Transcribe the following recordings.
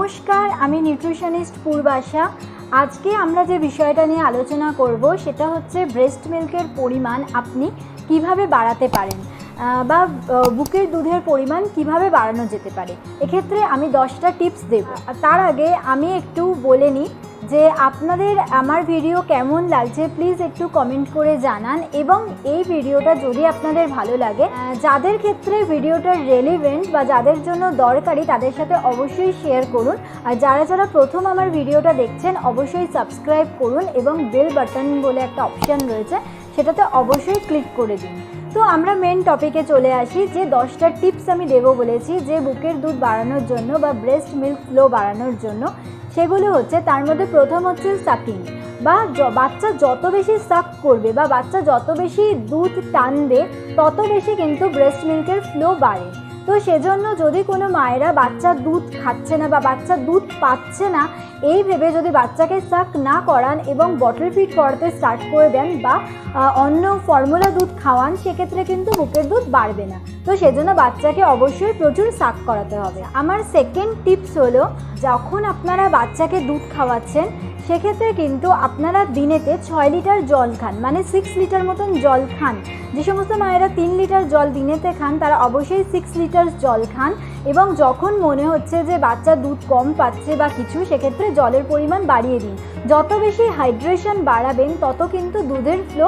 নমস্কার, আমি নিউট্রিশনিস্ট পূর্বাশা। আজকে আমরা যে বিষয়টা নিয়ে আলোচনা করব, সেটা হচ্ছে ব্রেস্ট মিল্কের পরিমাণ আপনি কীভাবে বাড়াতে পারেন বা বুকের দুধের পরিমাণ কীভাবে বাড়ানো যেতে পারে। এক্ষেত্রে আমি দশটা টিপস দেব। তার আগে আমি একটু বলে নিই যে আপনাদের আমার ভিডিও কেমন লাগছে প্লিজ একটু কমেন্ট করে জানান এবং এই ভিডিওটা যদি আপনাদের ভালো লাগে যাদের ক্ষেত্রে ভিডিওটা রেলিভেন্ট বা যাদের জন্য দরকারি, তাদের সাথে অবশ্যই শেয়ার করুন। আর যারা যারা প্রথম আমার ভিডিওটা দেখছেন, অবশ্যই সাবস্ক্রাইব করুন এবং বেল বাটন বলে একটা অপশান রয়েছে, সেটাতে অবশ্যই ক্লিক করে দিন। তো আমরা মেন টপিকে চলে আসি, যে দশটা টিপস আমি দেবো বলেছি, যে বুকের দুধ বাড়ানোর জন্য বা ব্রেস্ট মিল্ক ফ্লো বাড়ানোর জন্য। সেগুলো হচ্ছে তার মধ্যে প্রথম হচ্ছে সাকিং বা বাচ্চা যত বেশি সাক করবে বা বাচ্চা যত বেশি দুধ টানবে, তত বেশি কিন্তু ব্রেস্ট মিল্কের ফ্লো বাড়ে। তো সেজন্য যদি কোনো মায়েরা বাচ্চা দুধ খাচ্ছে না বা বাচ্চা দুধ পাচ্ছে না, এই ভেবে যদি বাচ্চাকে সাক না করান এবং বটল ফিট করাতে স্টার্ট করে দেন বা অন্য ফর্মুলা দুধ খাওয়ান, সেক্ষেত্রে কিন্তু বুকের দুধ বাড়বে না। তো সেজন্য বাচ্চাকে অবশ্যই প্রচুর সাক করাতে হবে। আমার সেকেন্ড টিপস হলো, যখন আপনারা বাচ্চাকে দুধ খাওয়াচ্ছেন সেক্ষেত্রে কিন্তু আপনারা দিনেতে ছয় লিটার জল খান মানে সিক্স লিটার মতন জল খান। যে সমস্ত মায়েরা তিন লিটার জল দিনেতে খান, তারা অবশ্যই সিক্স লিটার জল খান এবং যখন মনে হচ্ছে যে বাচ্চা দুধ কম পাচ্ছে বা কিছু, সেক্ষেত্রে জলের পরিমাণ বাড়িয়ে দিন। যত বেশি হাইড্রেশন বাড়াবেন, তত কিন্তু দুধের ফ্লো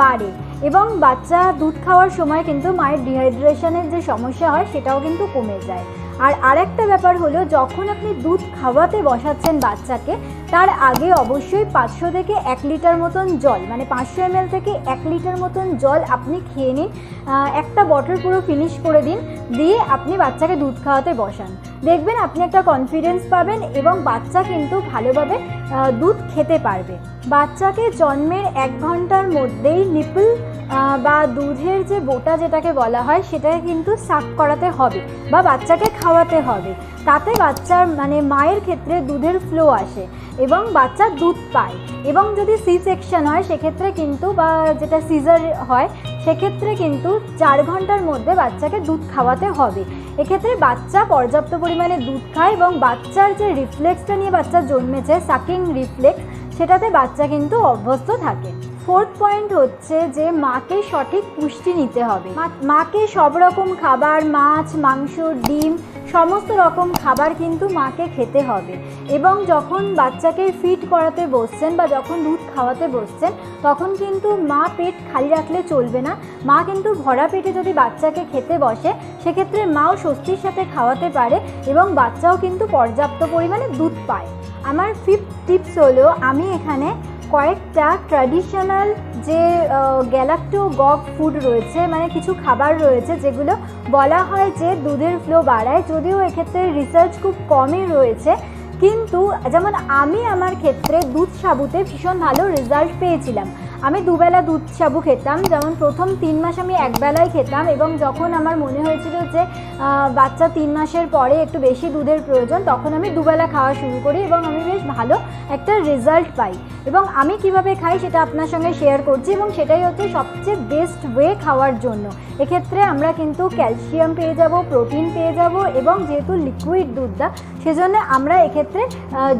বাড়ে এবং বাচ্চা দুধ খাওয়ার সময় কিন্তু মায়ের ডিহাইড্রেশনের যে সমস্যা হয়, সেটাও কিন্তু কমে যায়। আর আরেকটা ব্যাপার হলো, যখন আপনি দুধ খাওয়াতে বসাচ্ছেন বাচ্চাকে, তার আগে অবশ্যই পাঁচশো থেকে এক লিটার মতন জল মানে পাঁচশো এমএল থেকে এক লিটার মতন জল আপনি খেয়ে নিন একটা বটল পুরো ফিনিশ করে দিন, দিয়ে আপনি বাচ্চাকে দুধ খাওয়াতে বসান। দেখবেন আপনি একটা কনফিডেন্স পাবেন এবং বাচ্চা কিন্তু ভালোভাবে দুধ খেতে পারবে। বাচ্চাকে জন্মের এক ঘণ্টার মধ্যেই নিপল বা দুধের যে বোটা যেটাকে বলা হয়, সেটাকে কিন্তু সাক করাতে হবে বা বাচ্চাকে খাওয়াতে হবে। তাতে বাচ্চার মানে মায়ের ক্ষেত্রে দুধের ফ্লো আসে এবং বাচ্চা দুধ পায়। এবং যদি সি সেকশন হয়, সেক্ষেত্রে কিন্তু বা যেটা সিজার হয়, সেক্ষেত্রে কিন্তু চার ঘণ্টার মধ্যে বাচ্চাকে দুধ খাওয়াতে হবে। এক্ষেত্রে বাচ্চা পর্যাপ্ত পরিমাণে দুধ খায় এবং বাচ্চার যে রিফ্লেক্সটা নিয়ে বাচ্চা জন্মেছে সাকিং রিফ্লেক্স সেটাতে বাচ্চা কিন্তু অভ্যস্ত থাকে। ফোর্থ পয়েন্ট হচ্ছে যে মাকে সঠিক পুষ্টি নিতে হবে। মাকে সব রকম খাবার, মাছ, মাংস, ডিম, সমস্ত রকম খাবার কিন্তু মাকে খেতে হবে। এবং যখন বাচ্চাকে ফিট করাতে বসছেন বা যখন দুধ খাওয়াতে বসছেন, তখন কিন্তু মা পেট খালি রাখলে চলবে না। মা কিন্তু ভরা পেটে যদি বাচ্চাকে খেতে বসে, সেক্ষেত্রে মাও স্বস্তির সাথে খাওয়াতে পারে এবং বাচ্চাও কিন্তু পর্যাপ্ত পরিমাণে দুধ পায়। আমার ফিফথ টিপস হলো, আমি এখানে কয়েকটা ট্র্যাডিশনাল যে গ্যালাক্টো গগ ফুড রয়েছে মানে কিছু খাবার রয়েছে, যেগুলো বলা হয় যে দুধের ফ্লো বাড়ায়, যদিও এক্ষেত্রে রিসার্চ খুব কমই রয়েছে। কিন্তু যেমন আমি আমার ক্ষেত্রে দুধ সাবুতে ভীষণ ভালো রেজাল্ট পেয়েছিলাম। আমি দুবেলা দুধ সাবু খেতাম, যেমন প্রথম তিন মাস আমি একবেলাই খেতাম এবং যখন আমার মনে হয়েছিল যে বাচ্চা তিন মাসের পরে একটু বেশি দুধের প্রয়োজন, তখন আমি দুবেলা খাওয়া শুরু করি এবং আমি বেশ ভালো একটা রেজাল্ট পাই। এবং আমি কীভাবে খাই সেটা আপনার সঙ্গে শেয়ার করছি এবং সেটাই হচ্ছে সবচেয়ে বেস্ট ওয়ে খাওয়ার জন্য। এক্ষেত্রে আমরা কিন্তু ক্যালসিয়াম পেয়ে যাব প্রোটিন পেয়ে যাব এবং যেহেতু লিকুইড দুধটা, সেজন্য আমরা এক্ষেত্রে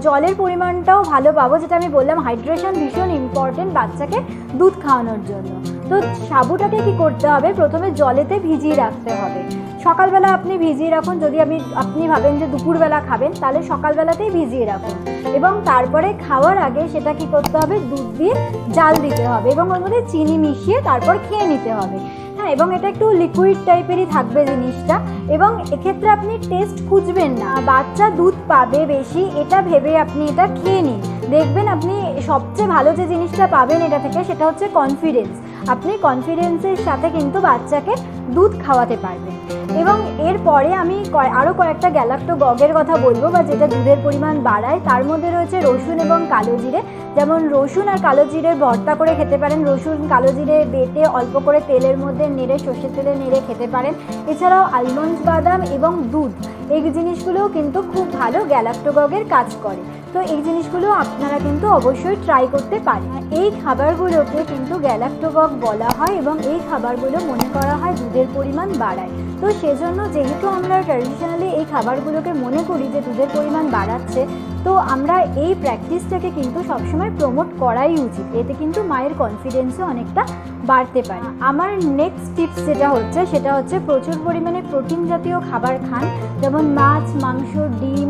জলের পরিমাণটাও ভালো পাবো। যেটা আমি বললাম হাইড্রেশন ভীষণ ইম্পর্টেন্ট বাচ্চাকে দুধ খাওয়ানোর জন্য। তো সাবুটাকে কি করতে হবে? প্রথমে জলেতে ভিজিয়ে রাখতে হবে। সকালবেলা আপনি ভিজিয়ে রাখুন। যদি আপনি আপনি ভাবেন যে দুপুরবেলা খাবেন, তাহলে সকালবেলাতেই ভিজিয়ে রাখুন। এবং তারপরে খাওয়ার আগে সেটা কি করতে হবে? দুধ দিয়ে জাল দিতে হবে এবং ওর মধ্যে চিনি মিশিয়ে তারপর খেয়ে নিতে হবে। হ্যাঁ এবং এটা একটু লিকুইড টাইপেরই থাকবে জিনিসটা। এবং এক্ষেত্রে আপনি টেস্ট খুঁজবেন না। বাচ্চা দুধ পাবে বেশি, এটা ভেবে আপনি এটা খেয়ে নিন। দেখবেন আপনি সবচেয়ে ভালো যে জিনিসটা পাবেন এটা থেকে সেটা হচ্ছে কনফিডেন্স আপনি কনফিডেন্সের সাথে কিন্তু বাচ্চাকে দুধ খাওয়াতে পারবেন। এবং এরপরে আমি আরও কয়েকটা গ্যালাক্টো গগের কথা বলব বা যেটা দুধের পরিমাণ বাড়ায়, তার মধ্যে রয়েছে রসুন এবং কালো জিরে। যেমন রসুন আর কালো জিরে ভর্তা করে খেতে পারেন। রসুন, কালো জিরে বেটে অল্প করে তেলের মধ্যে নেড়ে সর্ষের তেলে নেড়ে খেতে পারেন। এছাড়াও আলমন্ড বাদাম এবং দুধ। এই জিনিসগুলোও কিন্তু খুব ভালো গ্যালাক্টো গ্যালাক্টোগগের কাজ করে। তো এই জিনিসগুলো আপনারা কিন্তু অবশ্যই ট্রাই করতে পারেন। এই খাবারগুলোকে কিন্তু গ্যালাক্টোবক বলা হয় এবং এই খাবারগুলো মনে করা হয় দুধের পরিমাণ বাড়ায়। তো সেজন্য যেহেতু আমরা ট্র্যাডিশনালি এই খাবারগুলোকে মনে করি যে দুধের পরিমাণ বাড়াচ্ছে, তো আমরা এই প্র্যাকটিসটাকে কিন্তু সবসময় প্রমোট করাই উচিত। এতে কিন্তু মায়ের কনফিডেন্সও অনেকটা বাড়তে পারে। আমার নেক্সট টিপস যেটা হচ্ছে, সেটা হচ্ছে প্রচুর পরিমাণে প্রোটিন জাতীয় খাবার খান। যেমন মাছ, মাংস, ডিম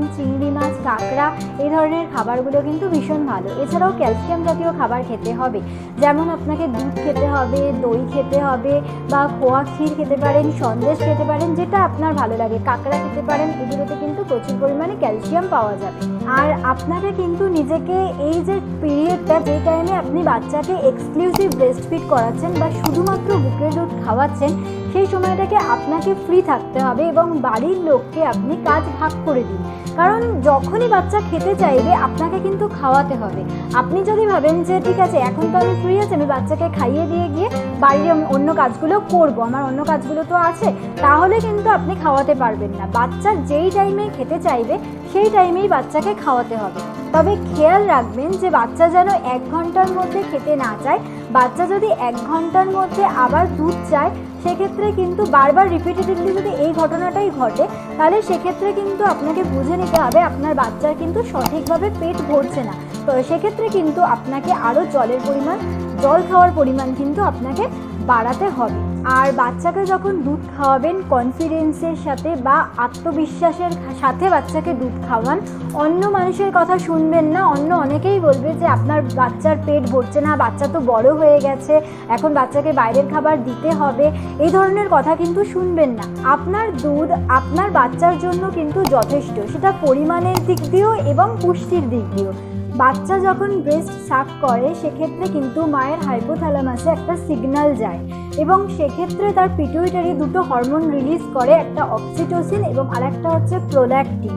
কাঁকড়া, এই ধরনের খাবারগুলো কিন্তু ভীষণ ভালো। এছাড়াও ক্যালসিয়াম জাতীয় খাবার খেতে হবে। যেমন আপনাকে দুধ খেতে হবে, দই খেতে হবে, বা খোয়া ক্ষীর খেতে পারেন, সন্দেশ খেতে পারেন, যেটা আপনার ভালো লাগে। কাঁকড়া খেতে পারেন, এগুলোতে কিন্তু প্রচুর পরিমাণে ক্যালসিয়াম পাওয়া যাবে। আর আপনাকে কিন্তু নিজেকে এই যে পিরিয়ডটা, যে টাইমে আপনি বাচ্চাকে এক্সক্লুসিভ ব্রেস্ট ফিড করাচ্ছেন বা শুধুমাত্র বুকের দুধ খাওয়াচ্ছেন সেই সময়টাকে আপনাকে ফ্রি থাকতে হবে এবং বাড়ির লোককে আপনি কাজ ভাগ করে দিন। কারণ যখনই বাচ্চা খেতে চাইবে, আপনাকে কিন্তু খাওয়াতে হবে। আপনি যদি ভাবেন যে, ঠিক আছে, এখন তো আমি ফ্রি আছি, আমি বাচ্চাকে খাইয়ে দিয়ে গিয়ে বাড়ির অন্য কাজগুলো করব, আমার অন্য কাজগুলো তো আছে, তাহলে কিন্তু আপনি খাওয়াতে পারবেন না। বাচ্চা যেই টাইমে খেতে চাইবে, সেই টাইমেই বাচ্চাকে খাওয়াতে হবে। তবে খেয়াল রাখবেন যে, বাচ্চা যেন এক ঘণ্টার মধ্যে খেতে না চায়, বাচ্চা যদি এক ঘণ্টার মধ্যে আবার দুধ চায় সেক্ষেত্রে কিন্তু বারবার রিপিটেটিভলি যদি এই ঘটনাটাই ঘটে, তাহলে সেক্ষেত্রে কিন্তু আপনাকে বুঝে নিতে হবে আপনার বাচ্চার কিন্তু সঠিকভাবে পেট ভরছে না। তো সেক্ষেত্রে কিন্তু আপনাকে আরও জলের পরিমাণ, জল খাওয়ার পরিমাণ কিন্তু আপনাকে বাড়াতে হবে। আর বাচ্চাকে যখন দুধ খাওয়াবেন কনফিডেন্সের সাথে বা আত্মবিশ্বাসের সাথে বাচ্চাকে দুধ খাওয়ান। অন্য মানুষের কথা শুনবেন না। অন্য অনেকেই বলবে যে, আপনার বাচ্চার পেট ভরছে না, বাচ্চা তো বড় হয়ে গেছে, এখন বাচ্চাকে বাইরের খাবার দিতে হবে। এই ধরনের কথা কিন্তু শুনবেন না। আপনার দুধ আপনার বাচ্চার জন্য কিন্তু যথেষ্ট। সেটা পরিমাণের দিক দিয়েও এবং পুষ্টির দিক দিয়েও। বাচ্চা যখন ব্রেস্ট সাক করে, সেক্ষেত্রে কিন্তু মায়ের হাইপোথ্যালামাসে একটা সিগন্যাল যায় এবং সেক্ষেত্রে তার পিটুইটারি দুটো হরমোন রিলিজ করে, একটা অক্সিটোসিন এবং আরেকটা হচ্ছে প্রোল্যাকটিন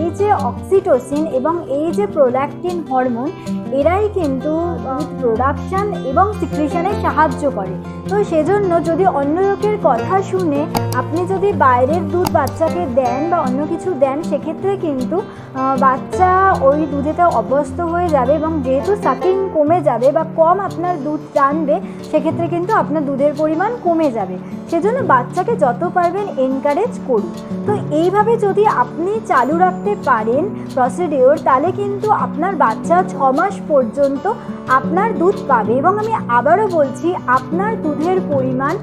এই যে অক্সিটোসিন এবং এই যে প্রোল্যাকটিন হরমোন এরাই কিন্তু প্রোডাকশান এবং সিক্রিশনে সাহায্য করে। তো সেজন্য যদি অন্য লোকের কথা শুনে আপনি যদি বাইরের দুধ বাচ্চাকে দেন বা অন্য কিছু দেন, সেক্ষেত্রে কিন্তু বাচ্চা ওই দুধেতে অভ্যস্ত হয়ে যাবে এবং যেহেতু সাকিং কমে যাবে বা কম আপনার দুধ টানবে, সেক্ষেত্রে কিন্তু আপনার দুধের পরিমাণ কমে যাবে। সেজন্য বাচ্চাকে যত পারবেন এনকারেজ করুন। তো এইভাবে যদি আপনি চালু রাখতে পারেন প্রসিডিওর তাহলে কিন্তু আপনার বাচ্চা ছ মাস পর্যন্ত আপনার দুধ পাবে। এবং আমি আবারও বলছি, আপনার দুধের পরিমাণ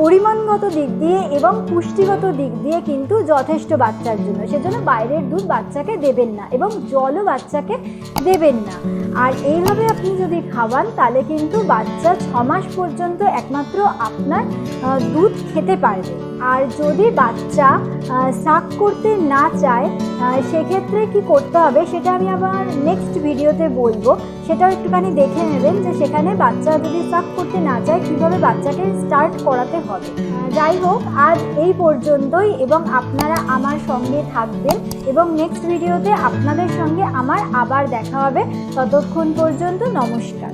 পরিমাণগত দিক দিয়ে এবং পুষ্টিগত দিক দিয়ে কিন্তু যথেষ্ট বাচ্চার জন্য। সেজন্য বাইরের দুধ বাচ্চাকে দেবেন না এবং জলও বাচ্চাকে দেবেন না। আর এইভাবে আপনি যদি খাওয়ান, তাহলে কিন্তু বাচ্চা ছ মাস পর্যন্ত একমাত্র আপনার দুধ খেতে পারবে। আর যদি বাচ্চা সাক করতে না চায় সেক্ষেত্রে কি করতে হবে, সেটা আমি আবার নেক্সট ভিডিওতে বলব। সেটাও একটুখানি দেখে নেবেন যে সেখানে বাচ্চা যদি সাক করতে না চায়, কীভাবে বাচ্চাকে স্টার্ট করাতে হবে। যাই হোক, আজ এই পর্যন্তই এবং আপনারা আমার সঙ্গে থাকবেন এবং নেক্সট ভিডিওতে আপনাদের সঙ্গে আমার আবার দেখা হবে। ততক্ষণ পর্যন্ত নমস্কার।